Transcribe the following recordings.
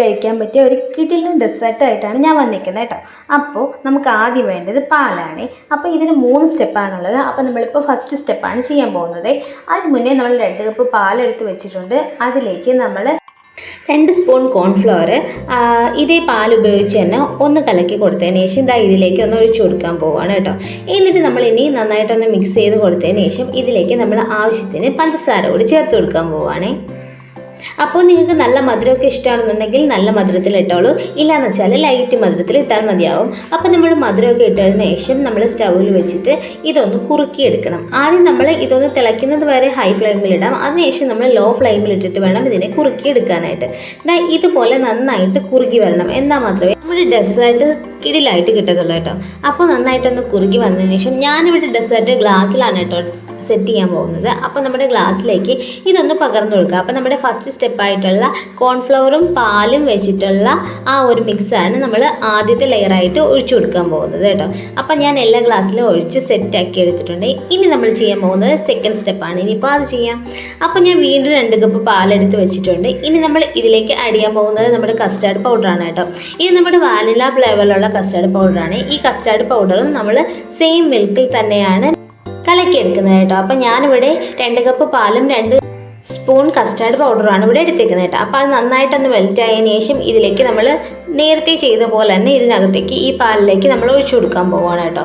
കഴിക്കാൻ പറ്റിയ ഒരു കിടിലും ഡെസേർട്ടായിട്ടാണ് ഞാൻ വന്നിരിക്കുന്നത് കേട്ടോ. അപ്പോൾ നമുക്ക് ആദ്യം വേണ്ടത് പാലാണ്. അപ്പോൾ ഇതിന് മൂന്ന് സ്റ്റെപ്പാണുള്ളത്. അപ്പോൾ നമ്മളിപ്പോൾ ഫസ്റ്റ് സ്റ്റെപ്പാണ് ചെയ്യാൻ പോകുന്നത്. അതിന് മുന്നേ നമ്മൾ രണ്ട് കപ്പ് പാലെടുത്ത് വെച്ചിട്ടുണ്ട്. അതിലേക്ക് നമ്മൾ രണ്ട് സ്പൂൺ കോൺഫ്ലവർ ഇതേ പാൽ ഉപയോഗിച്ച് തന്നെ ഒന്ന് കലക്കി കൊടുത്തതിന് ശേഷം ഇതാ ഇതിലേക്ക് ഒന്ന് ഒഴിച്ചു കൊടുക്കാൻ പോവുകയാണ് കേട്ടോ. എന്നിട്ട് നമ്മൾ ഇനി നന്നായിട്ടൊന്ന് മിക്സ് ചെയ്ത് കൊടുത്തതിന് ശേഷം ഇതിലേക്ക് നമ്മൾ ആവശ്യത്തിന് പഞ്ചസാര കൂടി ചേർത്ത് കൊടുക്കാൻ പോവുകയാണേ അപ്പോൾ നിങ്ങൾക്ക് നല്ല മധുരമൊക്കെ ഇഷ്ടമാണെന്നുണ്ടെങ്കിൽ നല്ല മധുരത്തിൽ ഇട്ടോളൂ. ഇല്ലയെന്ന് വെച്ചാൽ ലൈറ്റ് മധുരത്തിൽ ഇട്ടാൽ മതിയാവും. അപ്പോൾ നമ്മൾ മധുരമൊക്കെ ഇട്ടതിന് ശേഷം നമ്മൾ സ്റ്റൗവിൽ വെച്ചിട്ട് ഇതൊന്ന് കുറുക്കിയെടുക്കണം. ആദ്യം നമ്മൾ ഇതൊന്ന് തിളയ്ക്കുന്നത് വരെ ഹൈ ഫ്ലെയിമിൽ ഇടാം. അതിനുശേഷം നമ്മൾ ലോ ഫ്ലെയിമിൽ ഇട്ടിട്ട് വേണം ഇതിനെ കുറുക്കിയെടുക്കാനായിട്ട്. ഇതുപോലെ നന്നായിട്ട് കുറുകി വരണം. എന്നാൽ മാത്രമേ നമ്മുടെ ഡെസേർട്ട് കിടിലായിട്ട് കിട്ടത്തുള്ളൂ കേട്ടോ. അപ്പോൾ നന്നായിട്ടൊന്ന് കുറുകി വന്നതിന് ശേഷം ഞാനിവിടെ ഡെസേർട്ട് ഗ്ലാസ്സിലാണ് കേട്ടോ സെറ്റ് ചെയ്യാൻ പോകുന്നത്. അപ്പോൾ നമ്മുടെ ഗ്ലാസ്സിലേക്ക് ഇതൊന്ന് പകർന്നു കൊടുക്കുക. അപ്പോൾ നമ്മുടെ ഫസ്റ്റ് സ്റ്റെപ്പായിട്ടുള്ള കോൺഫ്ലവറും പാലും വെച്ചിട്ടുള്ള ആ ഒരു മിക്സാണ് നമ്മൾ ആദ്യത്തെ ലെയറായിട്ട് ഒഴിച്ചു കൊടുക്കാൻ പോകുന്നത് കേട്ടോ. അപ്പോൾ ഞാൻ എല്ലാ ഗ്ലാസ്സിലും ഒഴിച്ച് സെറ്റാക്കി എടുത്തിട്ടുണ്ട്. ഇനി നമ്മൾ ചെയ്യാൻ പോകുന്നത് സെക്കൻഡ് സ്റ്റെപ്പാണ് ഇനിയിപ്പോൾ അത് ചെയ്യാം. അപ്പോൾ ഞാൻ വീണ്ടും രണ്ട് കപ്പ് പാലെടുത്ത് വെച്ചിട്ടുണ്ട്. ഇനി നമ്മൾ ഇതിലേക്ക് ആഡ് ചെയ്യാൻ പോകുന്നത് നമ്മുടെ കസ്റ്റാർഡ് പൗഡറാണ് കേട്ടോ. ഇത് നമ്മുടെ വാനില ഫ്ലേവറിലുള്ള കസ്റ്റാർഡ് പൗഡറാണ് ഈ കസ്റ്റാർഡ് പൗഡറും നമ്മൾ സെയിം മിൽക്കിൽ തന്നെയാണ് കലക്കിയെടുക്കുന്നത് കേട്ടോ. അപ്പം ഞാനിവിടെ രണ്ട് കപ്പ് പാലും രണ്ട് സ്പൂൺ കസ്റ്റാർഡ് പൗഡറാണ് ഇവിടെ എടുത്തേക്കുന്നത് കേട്ടോ. അപ്പോൾ അത് നന്നായിട്ടൊന്ന് മെൽറ്റ് ആയതിനു ശേഷം ഇതിലേക്ക് നമ്മൾ നേരത്തെ ചെയ്ത പോലെ തന്നെ ഇതിനകത്തേക്ക് ഈ പാലിലേക്ക് നമ്മൾ ഒഴിച്ചു കൊടുക്കാൻ പോവുകയാണ് കേട്ടോ.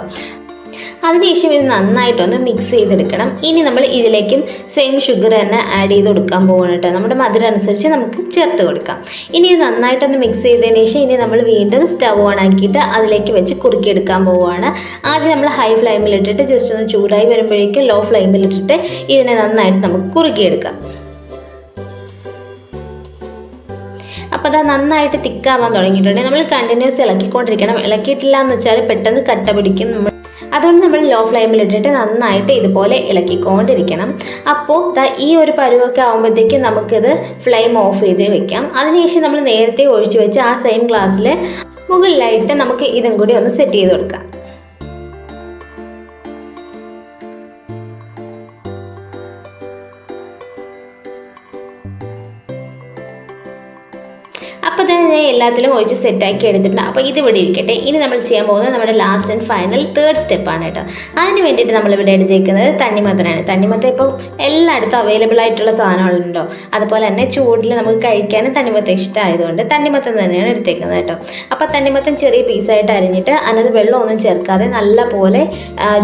അതിനുശേഷം ഇത് നന്നായിട്ടൊന്ന് മിക്സ് ചെയ്തെടുക്കണം. ഇനി നമ്മൾ ഇതിലേക്കും സെയിം ഷുഗർ തന്നെ ആഡ് ചെയ്ത് കൊടുക്കാൻ പോകണം കേട്ടോ. നമ്മുടെ മധുരം അനുസരിച്ച് നമുക്ക് ചേർത്ത് കൊടുക്കാം. ഇനി ഇത് നന്നായിട്ടൊന്ന് മിക്സ് ചെയ്തതിന് ശേഷം ഇനി നമ്മൾ വീണ്ടും സ്റ്റവ് ഓൺ ആക്കിയിട്ട് അതിലേക്ക് വെച്ച് കുറുക്കിയെടുക്കാൻ പോവുകയാണ് ആദ്യം നമ്മൾ ഹൈ ഫ്ലെയിമിൽ ഇട്ടിട്ട് ജസ്റ്റ് ഒന്ന് ചൂടായി വരുമ്പോഴേക്കും ലോ ഫ്ലെയിമിൽ ഇട്ടിട്ട് ഇതിനെ നന്നായിട്ട് നമുക്ക് കുറുക്കിയെടുക്കാം. അപ്പോൾ അത് നന്നായിട്ട് തിക്കാവാൻ തുടങ്ങിയിട്ടുണ്ട്. നമ്മൾ കണ്ടിന്യൂസ് ഇളക്കിക്കൊണ്ടിരിക്കണം. ഇളക്കിയിട്ടില്ല എന്ന് വെച്ചാൽ പെട്ടെന്ന് കട്ട പിടിക്കും. നമ്മൾ അതുകൊണ്ട് നമ്മൾ ലോ ഫ്ലെയിമിൽ ഇട്ടിട്ട് നന്നായിട്ട് ഇതുപോലെ ഇളക്കിക്കൊണ്ടിരിക്കണം. അപ്പോൾ ഈ ഒരു പരുവൊക്കെ ആകുമ്പോഴത്തേക്കും നമുക്കിത് ഫ്ലെയിം ഓഫ് ചെയ്ത് വെക്കാം. അതിനുശേഷം നമ്മൾ നേരത്തെ ഒഴിച്ചു വെച്ച് ആ സെയിം ഗ്ലാസ്സിൽ മുകളിലായിട്ട് നമുക്ക് ഇതും കൂടി ഒന്ന് സെറ്റ് ചെയ്ത് കൊടുക്കാം. അപ്പോൾ ഞാൻ എല്ലാത്തിലും ഒഴിച്ച് സെറ്റാക്കി എടുത്തിട്ടുണ്ട്. അപ്പോൾ ഇത് ഇവിടെ ഇരിക്കട്ടെ. ഇനി നമ്മൾ ചെയ്യാൻ പോകുന്നത് നമ്മുടെ ലാസ്റ്റ് ആൻഡ് ഫൈനൽ തേർഡ് സ്റ്റെപ്പാണ് കേട്ടോ. അതിന് വേണ്ടിയിട്ട് നമ്മളിവിടെ എടുത്തേക്കുന്നത് തണ്ണിമത്തനാണ്. തണ്ണിമത്ത ഇപ്പോൾ എല്ലായിടത്തും അവൈലബിൾ ആയിട്ടുള്ള സാധനങ്ങളുണ്ടോ അതുപോലെ തന്നെ ചൂടിൽ നമുക്ക് കഴിക്കാനും തണ്ണിമത്ത ഇഷ്ടമായതുകൊണ്ട് തണ്ണിമത്തൻ തന്നെയാണ് എടുത്തേക്കുന്നത് കേട്ടോ. അപ്പോൾ തണ്ണിമത്തൻ ചെറിയ പീസായിട്ട് അരിഞ്ഞിട്ട് അതിനകത്ത് വെള്ളമൊന്നും ചേർക്കാതെ നല്ലപോലെ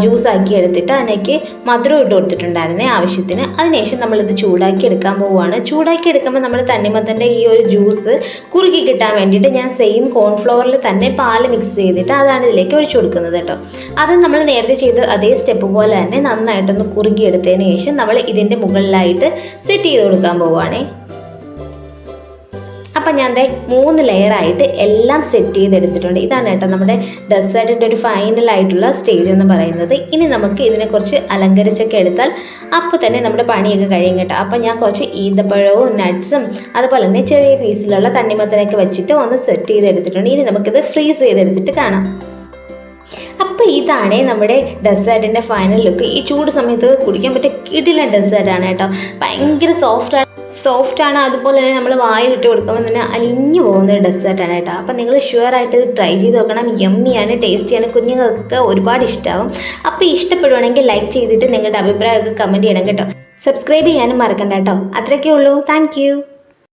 ജ്യൂസ് ആക്കി എടുത്തിട്ട് അതിനേക്ക് മധുരം ഇട്ട് കൊടുത്തിട്ടുണ്ടായിരുന്നേ ആവശ്യത്തിന്. അതിനുശേഷം നമ്മളിത് ചൂടാക്കി എടുക്കാൻ പോവുകയാണ്. ചൂടാക്കി എടുക്കുമ്പോൾ നമ്മൾ തണ്ണിമത്തന്റെ ഈ ഒരു ജ്യൂസ് കുറുകി കിട്ടാൻ വേണ്ടിയിട്ട് ഞാൻ സെയിം കോൺഫ്ലവറിൽ തന്നെ പാൽ മിക്സ് ചെയ്തിട്ട് അതാണ് ഇതിലേക്ക് ഒഴിച്ചു കൊടുക്കുന്നത് കേട്ടോ. അത് നമ്മൾ നേരത്തെ ചെയ്ത അതേ സ്റ്റെപ്പ് പോലെ തന്നെ നന്നായിട്ടൊന്ന് കുറുകിയെടുത്തതിന് ശേഷം നമ്മൾ ഇതിന്റെ മുകളിലായിട്ട് സെറ്റ് ചെയ്ത് കൊടുക്കാൻ പോവുകയാണേ. അപ്പം ഞാൻ ദേ മൂന്ന് ലെയറായിട്ട് എല്ലാം സെറ്റ് ചെയ്തെടുത്തിട്ടുണ്ട്. ഇതാണ് കേട്ടോ നമ്മുടെ ഡെസേർട്ടിന്റെ ഒരു ഫൈനൽ ആയിട്ടുള്ള സ്റ്റേജ് എന്ന് പറയുന്നത്. ഇനി നമുക്ക് ഇതിനെക്കുറിച്ച് അലങ്കരിച്ചൊക്കെ എടുത്താൽ അപ്പോൾ തന്നെ നമ്മുടെ പണിയൊക്കെ കഴിയും കേട്ടോ. അപ്പം ഞാൻ കുറച്ച് ഈന്തപ്പഴവും നട്ട്സും അതുപോലെ തന്നെ ചെറിയ പീസിലുള്ള തണ്ണിമത്തനൊക്കെ വെച്ചിട്ട് ഒന്ന് സെറ്റ് ചെയ്തെടുത്തിട്ടുണ്ട്. ഇനി നമുക്കിത് ഫ്രീസ് ചെയ്തെടുത്തിട്ട് കാണാം. അപ്പോൾ ഇതാണ് നമ്മുടെ ഡെസേർട്ടിന്റെ ഫൈനൽ ലുക്ക് ഈ ചൂട് സമയത്ത് കുടിക്കാൻ പറ്റിയ കിടിലൻ ഡെസേർട്ടാണ് കേട്ടോ. ഭയങ്കര സോഫ്റ്റാണ് സോഫ്റ്റാണ് അതുപോലെ തന്നെ നമ്മൾ വായിലിട്ട് കൊടുക്കുമ്പോൾ തന്നെ അലിഞ്ഞു പോകുന്ന ഒരു ഡെസേർട്ടാണ് കേട്ടോ. അപ്പം നിങ്ങൾ ഷുവറായിട്ട് ഇത് ട്രൈ ചെയ്ത് നോക്കണം. യമ്മിയാണ് ടേസ്റ്റിയാണ് കുഞ്ഞുങ്ങൾക്ക് ഒരുപാട് ഇഷ്ടമാവും അപ്പോൾ ഇഷ്ടപ്പെടുവാണെങ്കിൽ ലൈക്ക് ചെയ്തിട്ട് നിങ്ങളുടെ അഭിപ്രായമൊക്കെ കമന്റ് ചെയ്യണം കേട്ടോ. സബ്സ്ക്രൈബ് ചെയ്യാനും മറക്കണ്ട കേട്ടോ. അത്രയൊക്കെ ഉള്ളൂ. താങ്ക്